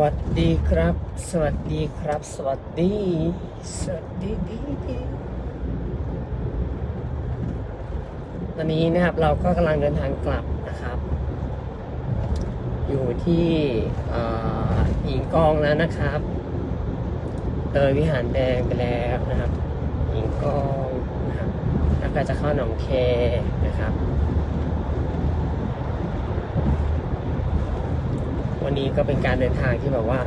วัสดีครับ สวัสดีครับ สวัสดี สวัสดีดีดีตอนนี้นะครับเราก็กำลังเดินทางกลับนะครับ อยู่ที่อิงกองแล้วนะครับเลยวิหารแดงไปแล้วนะครับหิงกองนะครับแล้วก็จะเข้าหนองแคนะครับ วันนี้ก็เป็นการเดินทางที่แบบว่า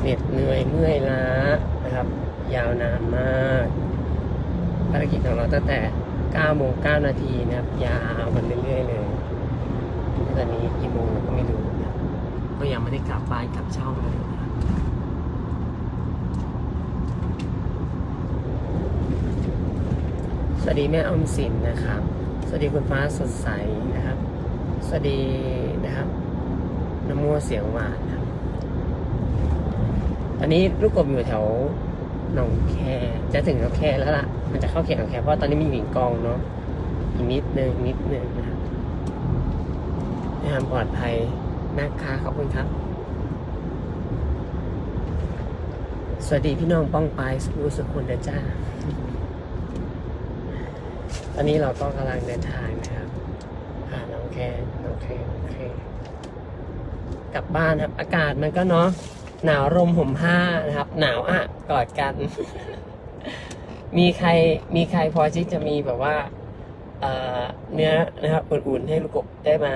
เหน็ดเหนื่อยเมื่อยล้านะครับ ยาวนานมากภารกิจของเราตั้งแต่9โมง9นาทีนะครับยาวมันเรื่อยๆเลยตอนนี้กี่โมงก็ไม่รู้นะก็ยังไม่ได้กลับบ้านกลับช่องเลยนะสวัสดีแม่อมสินนะครับ สวัสดีคุณฟ้าสดใสนะครับ สวัสดีนะครับ น้ำมัวเสียงหวานครับตอนนี้ลูกกบอยู่แถวหนองแค จะถึงหนองแคแล้วล่ะ มันจะเข้าเขตหนองแคเพราะตอนนี้มีหญิงกองเนาะอีกนิดนึงนิดนึงนะครับความปลอดภัยนะคะขอบคุณครับ สวัสดีพี่น้องป้องปายสกูสุขุนนะจ้าตอนนี้เราก็กำลังเดินทางนะครับ ผ่านหนองแคหนองแคหนองแค กลับบ้านครับ อากาศมันก็เนาะหนาวลมห่มผ้านะครับ หนาวอะกอดกัน มีใครมีใครพอที่จะมีแบบว่าเอ่อเนื้อนะครับอุ่นๆให้ลูกกบได้มา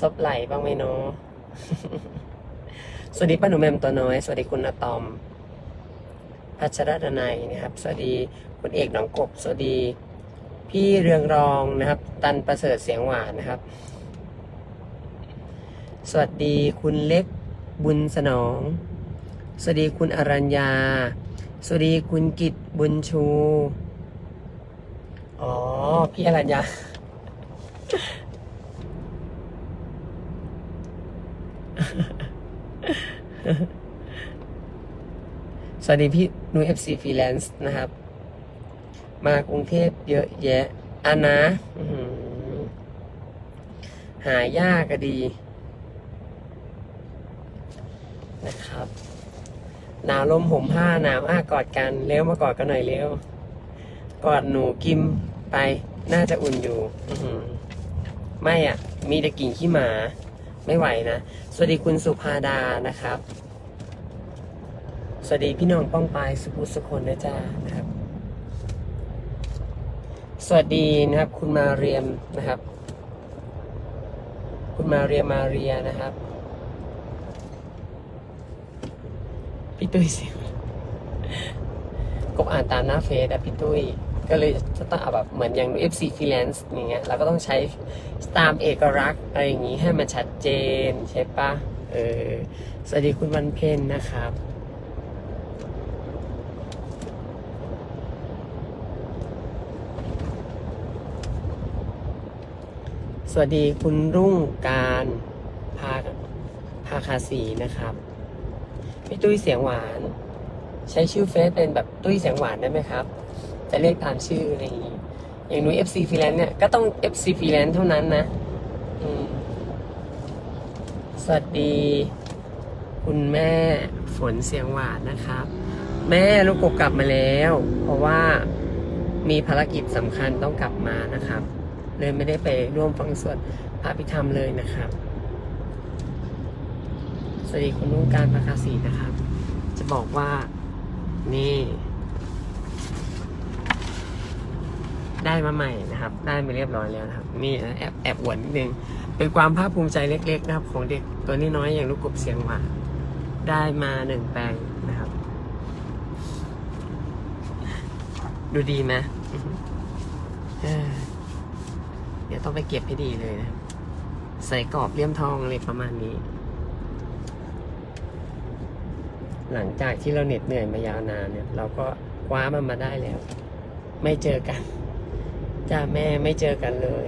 ซบไหลบ้างไหมเนาะสวัสดีป้าหนูแมมตัวน้อย สวัสดีคุณอะตอม พัชรดนัยนะครับ สวัสดีคุณเอกหนองกบ สวัสดี พี่เรืองรองนะครับ ตันประเสริฐเสียงหวานนะครับ สวัสดีคุณเล็กบุญสนอง สวัสดีคุณอรัญญา สวัสดีคุณกิตบุญชู อ๋อ พี่อรัญญา สวัสดีพี่นุ้ยเอฟซีฟรีแลนซ์นะครับ มากรุงเทพเยอะแยะอันนะหือหายากก็ดี นะครับ หนาวลมห่มผ้าหนาวอ้ากอดกันเร็วมากอดกันหน่อยเร็วกอดหนูกิมไปน่าจะอุ่นอยู่อไม่อะ มีแต่กิ่งขี้หมา ไม่ไหวนะ สวัสดีคุณสุภาดานะครับ สวัสดีพี่น้องป้องปายสุภุสุคนนะจ๊ะนะครับ สวัสดีนะครับ คุณมาเรียมนะครับ คุณมาเรียมมาเรียนะครับ พี่ตุ้ยสิกบอ่านตามหน้าเฟซอะพี่ตุ้ยก็เลยจะต้องเอาแบบเหมือนอย่าง FC freelance อย่างเงี้ยเราก็ต้องใช้ตามเอกลักษณ์อะไรอย่างงี้ให้มันชัดเจนใช่ปะเออสวัสดีคุณวันเพ็ญนะครับสวัสดีคุณรุ่งการพาพาคาสีนะครับ พี่ตุ้ยเสียงหวาน ใช้ชื่อเฟซเป็นแบบตุ้ยเสียงหวานได้ไหมครับ จะเรียกตามชื่ออะไรอย่างงี้อย่างนุ้ย FC f r e e l a n c เนี่ยก็ต้อง FC f r e e l a n c เท่านั้นนะสวัสดี คุณแม่ฝนเสียงหวานนะครับ แม่ลูกกบกลับมาแล้ว เพราะว่ามีภารกิจสำคัญต้องกลับมานะครับ เลยไม่ได้ไปร่วมฟังสวดพระพิธรรมเลยนะครับ วัสดีคุณนุ่งการประกาศีนะครับ จะบอกว่านี่ ได้มาใหม่นะครับ ได้มาเรียบร้อยแล้วนะครับ นี่นะแอบแอบอวดนิดนึง เป็นความภาคภูมิใจเล็ก ๆ นะครับ ของเด็กตัวนี้น้อยอย่างลูกกบเสียงหวานได้มาหนึ่งแปลงนะครับ ดูดีไหมเดี๋ยวต้องไปเก็บให้ดีเลยนะ ใส่กรอบเลี่ยมทองอะไรประมาณนี้ หลังจากที่เราเหน็ดเหนื่อยมายาวนานเนี่ย เราก็คว้ามันมาได้แล้ว ไม่เจอกันจ้าแม่ไม่เจอกันเลย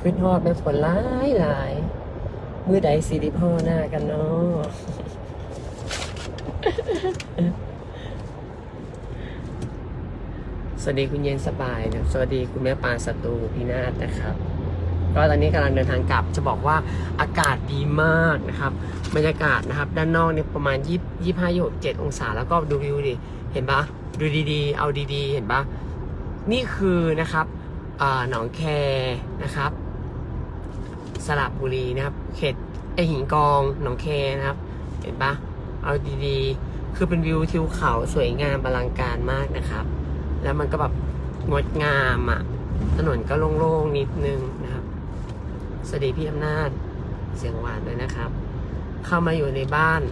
ขึ้นฮอดแม่ฝนหลายหลายมือใดสิริพ่อหน้ากันเนาะสวัสดีคุณเย็นสบายนะสวัสดีคุณแม่ปานศัตรูพินาศนะครับ ก็ตอนนี้กำลังเดินทางกลับจะบอกว่าอากาศดีมากนะครับบรรยากาศนะครับ ด้านนอกเนี่ยประมาณ20 25 27องศา แล้วก็ดูวิวดิเห็นปะดูดีๆ เอาดีๆ เห็นปะนี่คือนะครับหนองแคนะครับ สระบุรีนะครับ เขตไอหินกองหนองแคนะครับ เห็นปะเอาดีๆ คือเป็นวิวทิวเขาสวยงามอลังการมากนะครับ แล้วมันก็แบบงดงามอะ่ะถนนก็โล่งๆนิดนึงนะครับ สวัสดีพี่อำนาจเสียงหวานด้วยนะครับ เข้ามาอยู่ในบ้าน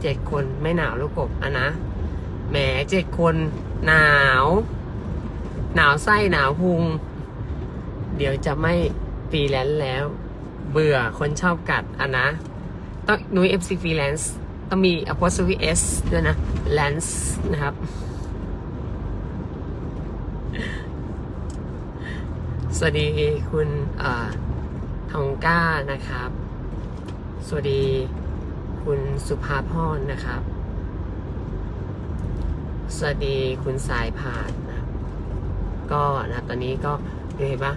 เจ็ดคนไม่หนาวลูกกบอะนะแหมเจ็ดคนหนาว หนาวไส้หนาวพุง เดี๋ยวจะไม่ฟรีแลนซ์แล้ว เบื่อคนชอบกัดอะนะ ต้องนุ้ย FC freelance ต้องมี apostrophe s ด้วยนะ lance นะครับสวัสดีคุณอ่า ทองก้านะครับ สวัสดีคุณสุภาพรนะครับ สวัสดีคุณสายผ่านนะก็นะตอนนี้ก็ดูเห็นปะ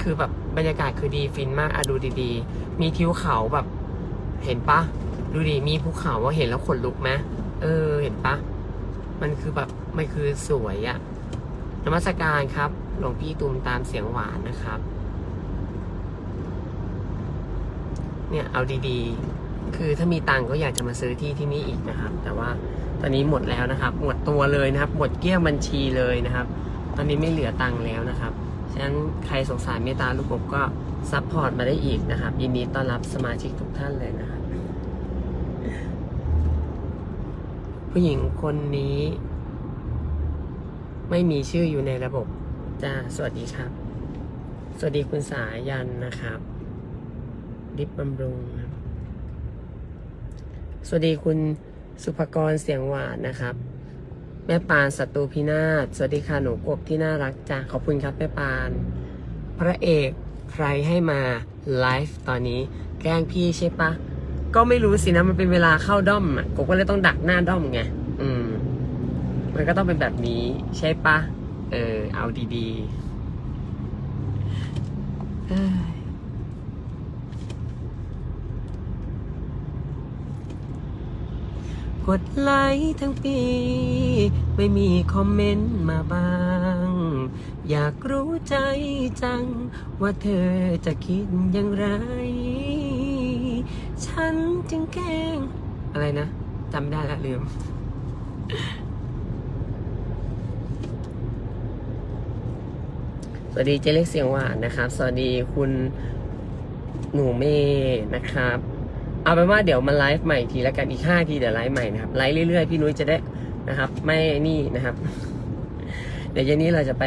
คือแบบบรรยากาศคือดีฟินมากอะดูดีๆ มีทิวเขาแบบเห็นปะดูดิมีภูเขาว่าเห็นแล้วขนลุกไหมเออเห็นปะมันคือแบบมันคือสวยอะนมัสการครับหลวงพี่ตูมตามเสียงหวานนะครับ เนี่ยเอาดีๆ คือถ้ามีตังก็อยากจะมาซื้อที่ที่นี่อีกนะครับ แต่ว่าตอนนี้หมดแล้วนะครับ หมดตัวเลยนะครับ หมดเกลี้ยงบัญชีเลยนะครับ ตอนนี้ไม่เหลือตังแล้วนะครับ ฉะนั้นใครสงสารเมตตาลูกกบก็ซัพพอร์ตมาได้อีกนะครับ ยินดีต้อนรับสมาชิกทุกท่านเลยนะครับ ผู้หญิงคนนี้ ไม่มีชื่ออยู่ในระบบจ้าสวัสดีครับ สวัสดีคุณสายันนะครับ ดิบบำรุงครับสวัสดีคุณสุภกรเสียงหวานนะครับ แม่ปานศัตรูพินาศสวัสดีค่ะหนูกบที่น่ารักจ้าขอบคุณครับแม่ปาน พระเอกใครให้มาไลฟ์ตอนนี้ แกล้งพี่ใช่ปะก็ไม่รู้สินะมันเป็นเวลาเข้าด้อมอะกบก็เลยต้องดักหน้าด้อมไงอืม มันก็ต้องเป็นแบบนี้ใช่ปะเออเอาดีๆเอ้ย กดไลค์ทั้งปี ไม่มีคอมเมนต์มาบ้าง อยากรู้ใจจัง ว่าเธอจะคิดอย่างไร ฉันจึงแกล้ง อะไรนะจำไม่ได้ละลืม สวัสดีเจเล็กเสียงหวานนะครับ สวัสดีคุณหนูเมย์นะครับ เอาเป็นว่าเดี๋ยวมาไลฟ์ใหม่อีกทีแล้วกันอีกห้าทีเดี๋ยวไลฟ์ใหม่นะครับไลฟ์เรื่อยๆพี่นุ้ยจะได้นะครับ ไม่นี่นะครับ เดี๋ยวเย็นนี้เราจะไป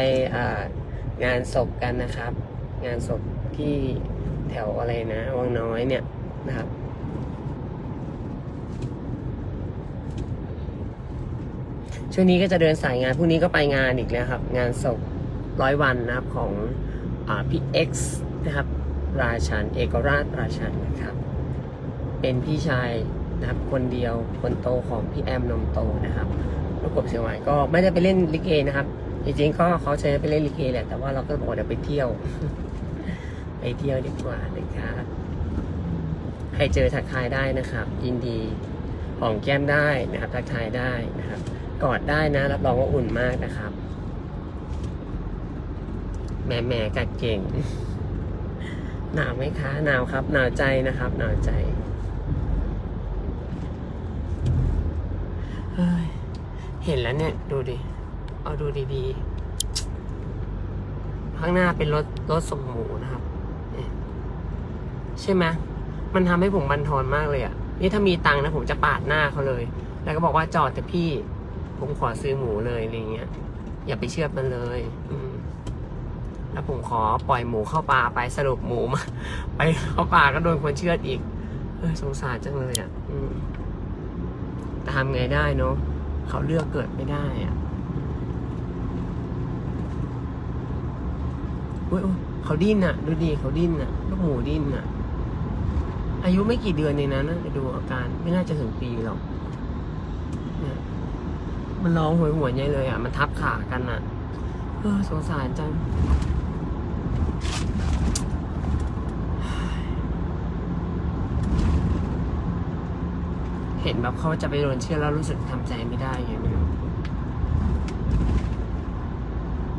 งานศพกันนะครับ งานศพที่แถวอะไรนะวังน้อยเนี่ยนะครับช่วงนี้ก็จะเดินสายงานพรุ่งนี้ก็ไปงานอีกแล้วครับ งานศพร้อยวันนะครับของอพี่เอ็กซ์นะครับ ราชันเอกราชราชันนะครับ เป็นพี่ชายนะครับคนเดียวคนโตของพี่แอมนมโตนะครับประกบเสียงหวานก็ไม่ได้ไปเล่นลิเกนะครับ จริงๆก็เขาจะไปเล่นลิเกแหละแต่ว่าเราก็บอกเดี๋ยวไปเที่ยว ไปเที่ยวดีกว่านะครับใครเจอทักทายได้นะครับ ยินดีหอมแก้มได้นะครับทักทายได้นะครับ กอดได้นะรับรองว่าอุ่นมากนะครับแหม่แหม่กัดเก่งหนาวไหมคะหนาวครับหนาวใจนะครับหนาวใจ เห็นแล้วเนี่ยดูดิ เอาดูดีๆ ข้างหน้าเป็นรถรถส่งหมูนะครับใช่ไหมมันทำให้ผมบันทอนมากเลยอะ่ะ นี่ถ้ามีตังค์นะผมจะปาดหน้าเขาเลย แล้วก็บอกว่าจอดแต่พี่ ผมขอซื้อหมูเลยอะไรเงี้ย อย่าไปเชื่อมันเลย อืมแล้วผมขอปล่อยหมูเข้าป่าไปสรุปหมูมา ไปเข้าป่าก็โดนคนเชื่อดอีก เออสงสารจังเลยอะ อืม ทำไงได้เนาะเขาเลือกเกิดไม่ได้อะอุ้ยเขาดิ้นอะดูดีเขาดิ้นอะลูกหมูดิ้นอะอายุไม่กี่เดือนในนั้นนะดูอาการไม่น่าจะถึงปีหรอกเนี่ยมันร้องหวยหวใหญ่เลยอะมันทับขากันอะเออสงสารจัง เห็นแบบเขาจะไปโดนเชื่อแล้วรู้สึกทำใจไม่ได้ไงไม่รู้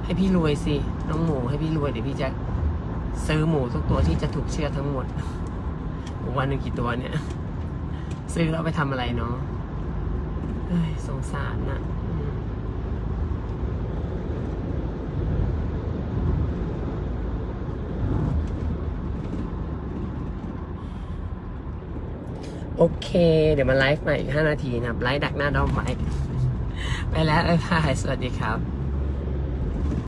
ให้พี่รวยสิ น้องหมูให้พี่รวยเดี๋ยวพี่จะซื้อหมูทุกตัวที่จะถูกเชื่อทั้งหมดวันหนึ่งกี่ตัวเนี่ย ซื้อแล้วไปทำอะไรเนาะเฮ้ยสงสารนะ่ะ โอเค เดี๋ยวมาไลฟ์ใหม่อีก 5 นาทีนะครับ ไลฟ์ดักหน้าด้อมไว้ ไปแล้วบ๊ายบายสวัสดีครับ